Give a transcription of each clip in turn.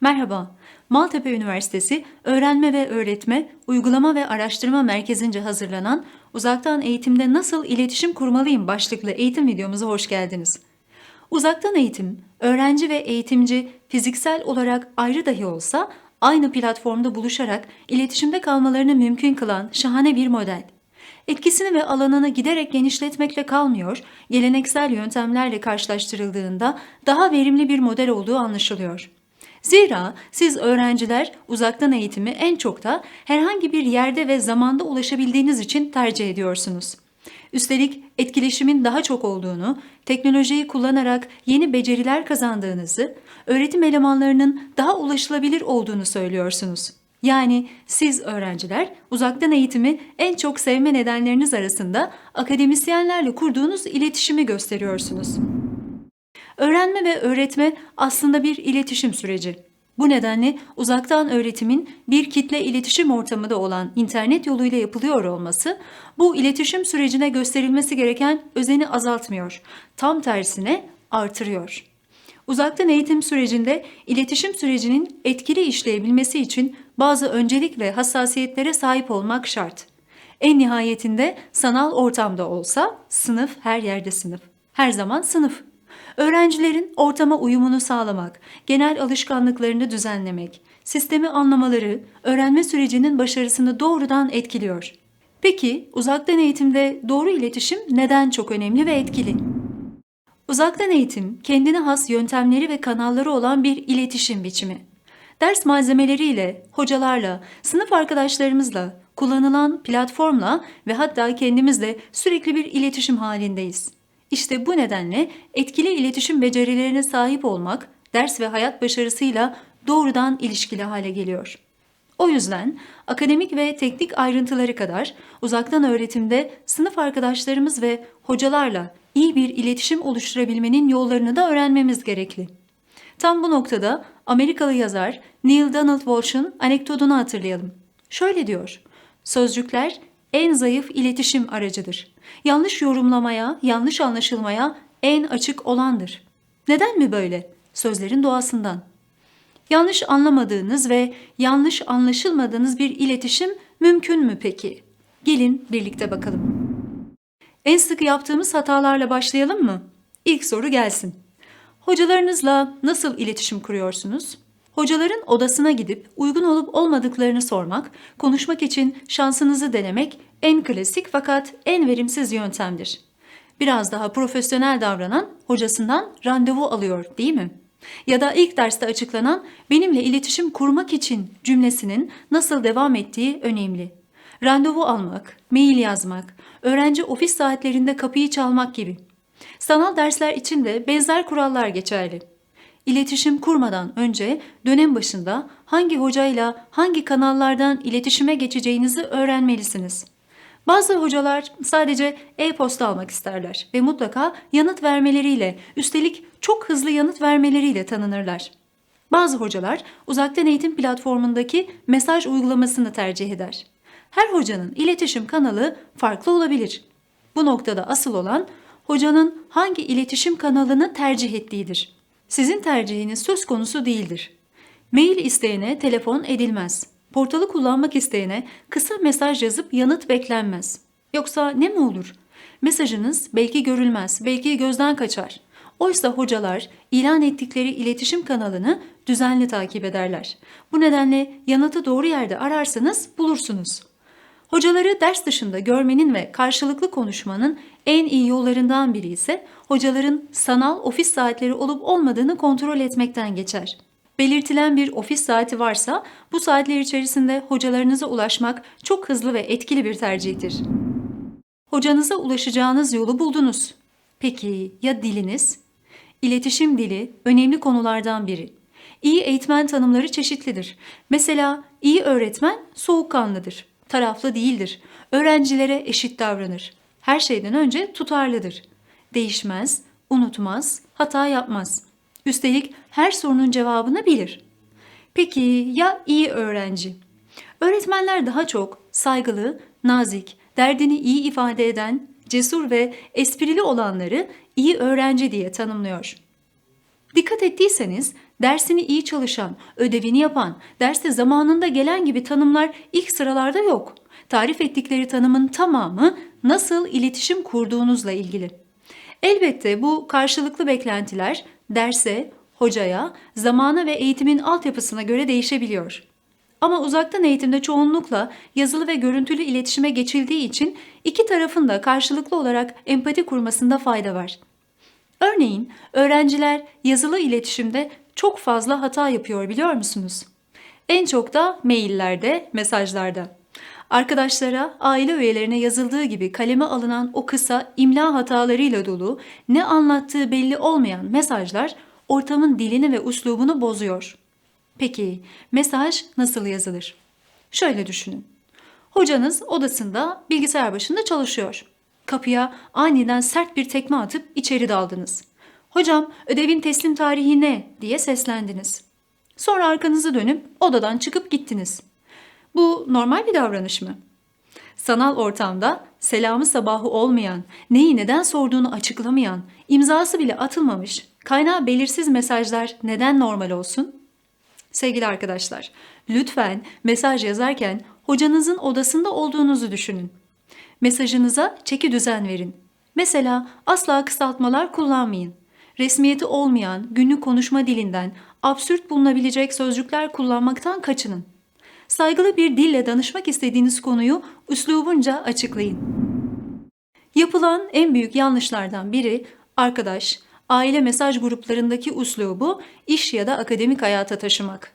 Merhaba, Maltepe Üniversitesi Öğrenme ve Öğretme Uygulama ve Araştırma Merkezi'nce hazırlanan Uzaktan Eğitimde Nasıl İletişim Kurmalıyım başlıklı eğitim videomuza hoş geldiniz. Uzaktan eğitim, öğrenci ve eğitimci fiziksel olarak ayrı dahi olsa aynı platformda buluşarak iletişimde kalmalarını mümkün kılan şahane bir model. Etkisini ve alanını giderek genişletmekle kalmıyor, geleneksel yöntemlerle karşılaştırıldığında daha verimli bir model olduğu anlaşılıyor. Zira siz öğrenciler uzaktan eğitimi en çok da herhangi bir yerde ve zamanda ulaşabildiğiniz için tercih ediyorsunuz. Üstelik etkileşimin daha çok olduğunu, teknolojiyi kullanarak yeni beceriler kazandığınızı, öğretim elemanlarının daha ulaşılabilir olduğunu söylüyorsunuz. Yani siz öğrenciler uzaktan eğitimi en çok sevme nedenleriniz arasında akademisyenlerle kurduğunuz iletişimi gösteriyorsunuz. Öğrenme ve öğretme aslında bir iletişim süreci. Bu nedenle uzaktan öğretimin bir kitle iletişim ortamı da olan internet yoluyla yapılıyor olması bu iletişim sürecine gösterilmesi gereken özeni azaltmıyor. Tam tersine artırıyor. Uzaktan eğitim sürecinde iletişim sürecinin etkili işleyebilmesi için bazı öncelik ve hassasiyetlere sahip olmak şart. En nihayetinde sanal ortamda olsa sınıf her yerde sınıf. Her zaman sınıf. Öğrencilerin ortama uyumunu sağlamak, genel alışkanlıklarını düzenlemek, sistemi anlamaları öğrenme sürecinin başarısını doğrudan etkiliyor. Peki uzaktan eğitimde doğru iletişim neden çok önemli ve etkili? Uzaktan eğitim kendine has yöntemleri ve kanalları olan bir iletişim biçimi. Ders malzemeleriyle, hocalarla, sınıf arkadaşlarımızla, kullanılan platformla ve hatta kendimizle sürekli bir iletişim halindeyiz. İşte bu nedenle etkili iletişim becerilerine sahip olmak ders ve hayat başarısıyla doğrudan ilişkili hale geliyor. O yüzden akademik ve teknik ayrıntıları kadar uzaktan öğretimde sınıf arkadaşlarımız ve hocalarla iyi bir iletişim oluşturabilmenin yollarını da öğrenmemiz gerekli. Tam bu noktada Amerikalı yazar Neil Donald Walsh'un anekdotunu hatırlayalım. Şöyle diyor, sözcükler en zayıf iletişim aracıdır. Yanlış yorumlamaya, yanlış anlaşılmaya en açık olandır. Neden mi böyle? Sözlerin doğasından. Yanlış anlamadığınız ve yanlış anlaşılmadığınız bir iletişim mümkün mü peki? Gelin birlikte bakalım. En sık yaptığımız hatalarla başlayalım mı? İlk soru gelsin. Hocalarınızla nasıl iletişim kuruyorsunuz? Hocaların odasına gidip uygun olup olmadıklarını sormak, konuşmak için şansınızı denemek en klasik fakat en verimsiz yöntemdir. Biraz daha profesyonel davranan hocasından randevu alıyor değil mi? Ya da ilk derste açıklanan benimle iletişim kurmak için cümlesinin nasıl devam ettiği önemli. Randevu almak, mail yazmak, öğrenci ofis saatlerinde kapıyı çalmak gibi. Sanal dersler için de benzer kurallar geçerli. İletişim kurmadan önce dönem başında hangi hocayla hangi kanallardan iletişime geçeceğinizi öğrenmelisiniz. Bazı hocalar sadece e-posta almak isterler ve mutlaka yanıt vermeleriyle, üstelik çok hızlı yanıt vermeleriyle tanınırlar. Bazı hocalar uzaktan eğitim platformundaki mesaj uygulamasını tercih eder. Her hocanın iletişim kanalı farklı olabilir. Bu noktada asıl olan hocanın hangi iletişim kanalını tercih ettiğidir. Sizin tercihiniz söz konusu değildir. Mail isteyene telefon edilmez. Portalı kullanmak isteyene kısa mesaj yazıp yanıt beklenmez. Yoksa ne mi olur? Mesajınız belki görülmez, belki gözden kaçar. Oysa hocalar ilan ettikleri iletişim kanalını düzenli takip ederler. Bu nedenle yanıtı doğru yerde ararsanız bulursunuz. Hocaları ders dışında görmenin ve karşılıklı konuşmanın en iyi yollarından biri ise hocaların sanal ofis saatleri olup olmadığını kontrol etmekten geçer. Belirtilen bir ofis saati varsa bu saatler içerisinde hocalarınıza ulaşmak çok hızlı ve etkili bir tercihtir. Hocanıza ulaşacağınız yolu buldunuz. Peki ya diliniz? İletişim dili önemli konulardan biri. İyi eğitmen tanımları çeşitlidir. Mesela iyi öğretmen soğukkanlıdır, taraflı değildir, öğrencilere eşit davranır. Her şeyden önce tutarlıdır. Değişmez, unutmaz, hata yapmaz. Üstelik her sorunun cevabını bilir. Peki ya iyi öğrenci? Öğretmenler daha çok saygılı, nazik, derdini iyi ifade eden, cesur ve esprili olanları iyi öğrenci diye tanımlıyor. Dikkat ettiyseniz dersini iyi çalışan, ödevini yapan, derste zamanında gelen gibi tanımlar ilk sıralarda yok. Tarif ettikleri tanımın tamamı nasıl iletişim kurduğunuzla ilgili. Elbette bu karşılıklı beklentiler derse, hocaya, zamana ve eğitimin altyapısına göre değişebiliyor. Ama uzaktan eğitimde çoğunlukla yazılı ve görüntülü iletişime geçildiği için iki tarafın da karşılıklı olarak empati kurmasında fayda var. Örneğin öğrenciler yazılı iletişimde çok fazla hata yapıyor biliyor musunuz? En çok da maillerde, mesajlarda. Arkadaşlara, aile üyelerine yazıldığı gibi kaleme alınan o kısa imla hatalarıyla dolu, ne anlattığı belli olmayan mesajlar ortamın dilini ve uslubunu bozuyor. Peki mesaj nasıl yazılır? Şöyle düşünün. Hocanız odasında bilgisayar başında çalışıyor. Kapıya aniden sert bir tekme atıp içeri daldınız. Hocam ödevin teslim tarihi ne diye seslendiniz. Sonra arkanızı dönüp odadan çıkıp gittiniz. Bu normal bir davranış mı? Sanal ortamda selamı sabahı olmayan, neyi neden sorduğunu açıklamayan, imzası bile atılmamış, kaynağı belirsiz mesajlar neden normal olsun? Sevgili arkadaşlar, lütfen mesaj yazarken hocanızın odasında olduğunuzu düşünün. Mesajınıza çeki düzen verin. Mesela asla kısaltmalar kullanmayın. Resmiyeti olmayan günlük konuşma dilinden absürt bulunabilecek sözcükler kullanmaktan kaçının. Saygılı bir dille danışmak istediğiniz konuyu üslubunca açıklayın. Yapılan en büyük yanlışlardan biri arkadaş, aile mesaj gruplarındaki uslubu iş ya da akademik hayata taşımak.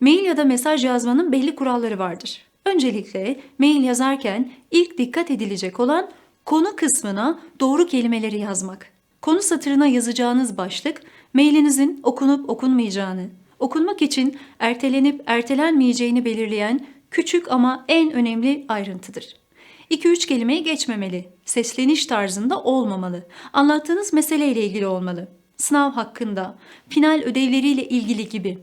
Mail ya da mesaj yazmanın belli kuralları vardır. Öncelikle mail yazarken ilk dikkat edilecek olan konu kısmına doğru kelimeleri yazmak. Konu satırına yazacağınız başlık mailinizin okunup okunmayacağını, okunmak için ertelenip ertelenmeyeceğini belirleyen küçük ama en önemli ayrıntıdır. 2-3 kelimeyi geçmemeli, sesleniş tarzında olmamalı, anlattığınız meseleyle ilgili olmalı, sınav hakkında, final ödevleriyle ilgili gibi.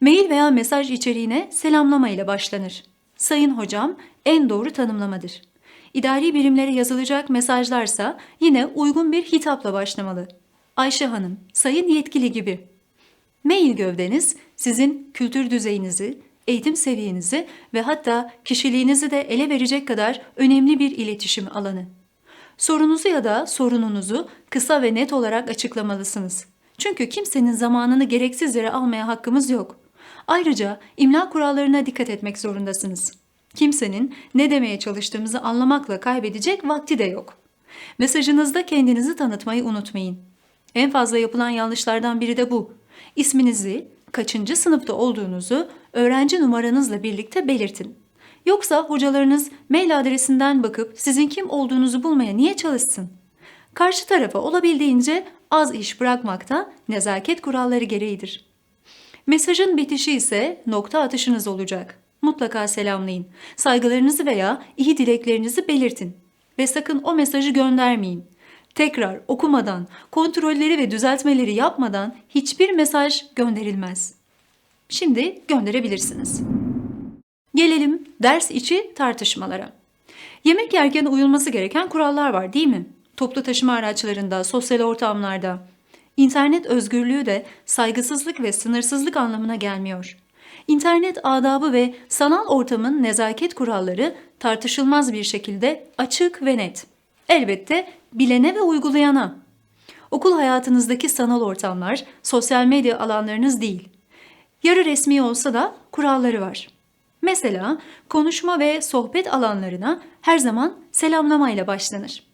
Mail veya mesaj içeriğine selamlama ile başlanır. Sayın hocam en doğru tanımlamadır. İdari birimlere yazılacak mesajlarsa yine uygun bir hitapla başlamalı. Ayşe Hanım, sayın yetkili gibi. Mail gövdeniz sizin kültür düzeyinizi, eğitim seviyenizi ve hatta kişiliğinizi de ele verecek kadar önemli bir iletişim alanı. Sorunuzu ya da sorununuzu kısa ve net olarak açıklamalısınız. Çünkü kimsenin zamanını gereksiz yere almaya hakkımız yok. Ayrıca imla kurallarına dikkat etmek zorundasınız. Kimsenin ne demeye çalıştığımızı anlamakla kaybedecek vakti de yok. Mesajınızda kendinizi tanıtmayı unutmayın. En fazla yapılan yanlışlardan biri de bu. İsminizi, kaçıncı sınıfta olduğunuzu öğrenci numaranızla birlikte belirtin. Yoksa hocalarınız mail adresinden bakıp sizin kim olduğunuzu bulmaya niye çalışsın? Karşı tarafa olabildiğince az iş bırakmak da nezaket kuralları gereğidir. Mesajın bitişi ise nokta atışınız olacak. Mutlaka selamlayın. Saygılarınızı veya iyi dileklerinizi belirtin. Ve sakın o mesajı göndermeyin. Tekrar okumadan, kontrolleri ve düzeltmeleri yapmadan hiçbir mesaj gönderilmez. Şimdi gönderebilirsiniz. Gelelim ders içi tartışmalara. Yemek yerken uyulması gereken kurallar var değil mi? Toplu taşıma araçlarında, sosyal ortamlarda. İnternet özgürlüğü de saygısızlık ve sınırsızlık anlamına gelmiyor. İnternet adabı ve sanal ortamın nezaket kuralları tartışılmaz bir şekilde açık ve net. Elbette bilene ve uygulayana. Okul hayatınızdaki sanal ortamlar sosyal medya alanlarınız değil. Yarı resmi olsa da kuralları var. Mesela konuşma ve sohbet alanlarına her zaman selamlamayla başlanır.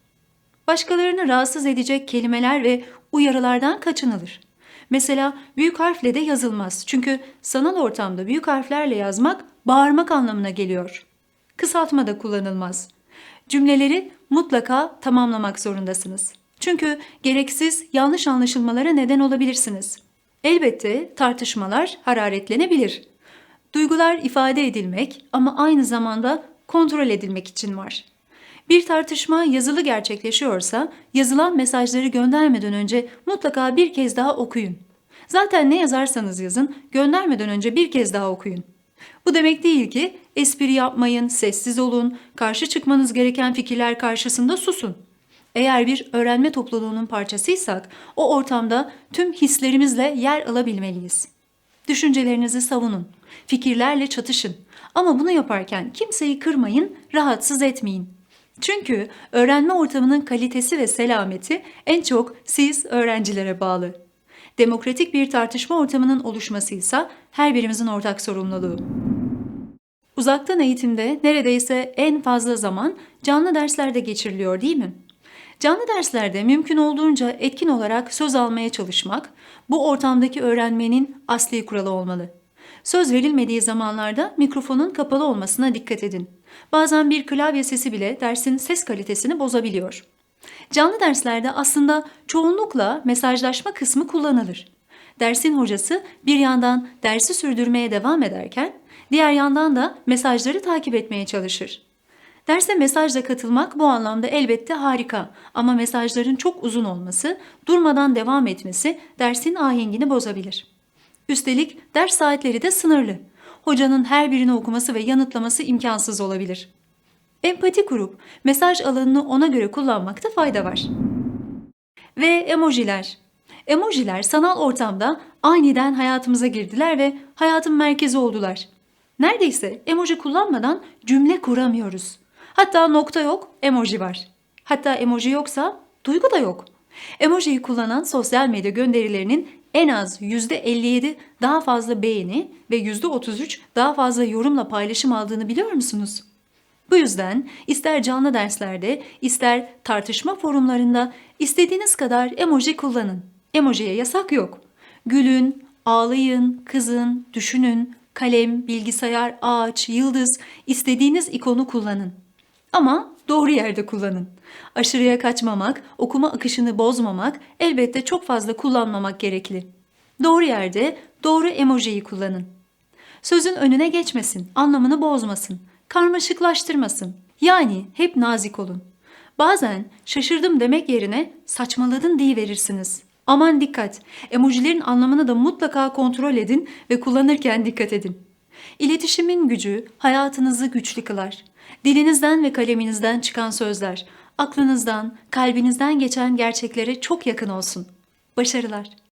Başkalarını rahatsız edecek kelimeler ve uyarılardan kaçınılır. Mesela büyük harfle de yazılmaz. Çünkü sanal ortamda büyük harflerle yazmak bağırmak anlamına geliyor. Kısaltma da kullanılmaz. Cümleleri mutlaka tamamlamak zorundasınız. Çünkü gereksiz yanlış anlaşılmalara neden olabilirsiniz. Elbette tartışmalar hararetlenebilir. Duygular ifade edilmek ama aynı zamanda kontrol edilmek için var. Bir tartışma yazılı gerçekleşiyorsa yazılan mesajları göndermeden önce mutlaka bir kez daha okuyun. Zaten ne yazarsanız yazın göndermeden önce bir kez daha okuyun. Bu demek değil ki espri yapmayın, sessiz olun, karşı çıkmanız gereken fikirler karşısında susun. Eğer bir öğrenme topluluğunun parçasıysak o ortamda tüm hislerimizle yer alabilmeliyiz. Düşüncelerinizi savunun, fikirlerle çatışın ama bunu yaparken kimseyi kırmayın, rahatsız etmeyin. Çünkü öğrenme ortamının kalitesi ve selameti en çok siz öğrencilere bağlı. Demokratik bir tartışma ortamının oluşması ise her birimizin ortak sorumluluğu. Uzaktan eğitimde neredeyse en fazla zaman canlı derslerde geçiriliyor değil mi? Canlı derslerde mümkün olduğunca etkin olarak söz almaya çalışmak bu ortamdaki öğrenmenin asli kuralı olmalı. Söz verilmediği zamanlarda mikrofonun kapalı olmasına dikkat edin. Bazen bir klavye sesi bile dersin ses kalitesini bozabiliyor. Canlı derslerde aslında çoğunlukla mesajlaşma kısmı kullanılır. Dersin hocası bir yandan dersi sürdürmeye devam ederken diğer yandan da mesajları takip etmeye çalışır. Derse mesajla katılmak bu anlamda elbette harika ama mesajların çok uzun olması, durmadan devam etmesi dersin ahengini bozabilir. Üstelik ders saatleri de sınırlı. Hocanın her birini okuması ve yanıtlaması imkansız olabilir. Empati kurup mesaj alanını ona göre kullanmakta fayda var. Ve emojiler. Emojiler sanal ortamda aniden hayatımıza girdiler ve hayatın merkezi oldular. Neredeyse emoji kullanmadan cümle kuramıyoruz. Hatta nokta yok, emoji var. Hatta emoji yoksa duygu da yok. Emojiyi kullanan sosyal medya gönderilerinin en az %57 daha fazla beğeni ve %33 daha fazla yorumla paylaşım aldığını biliyor musunuz? Bu yüzden ister canlı derslerde, ister tartışma forumlarında istediğiniz kadar emoji kullanın. Emojiye yasak yok. Gülün, ağlayın, kızın, düşünün, kalem, bilgisayar, ağaç, yıldız istediğiniz ikonu kullanın. Ama doğru yerde kullanın. Aşırıya kaçmamak, okuma akışını bozmamak, elbette çok fazla kullanmamak gerekli. Doğru yerde doğru emojiyi kullanın. Sözün önüne geçmesin, anlamını bozmasın, karmaşıklaştırmasın. Yani hep nazik olun. Bazen şaşırdım demek yerine saçmaladın diye verirsiniz. Aman dikkat, emojilerin anlamını da mutlaka kontrol edin ve kullanırken dikkat edin. İletişimin gücü hayatınızı güçlü kılar. Dilinizden ve kaleminizden çıkan sözler, aklınızdan, kalbinizden geçen gerçeklere çok yakın olsun. Başarılar.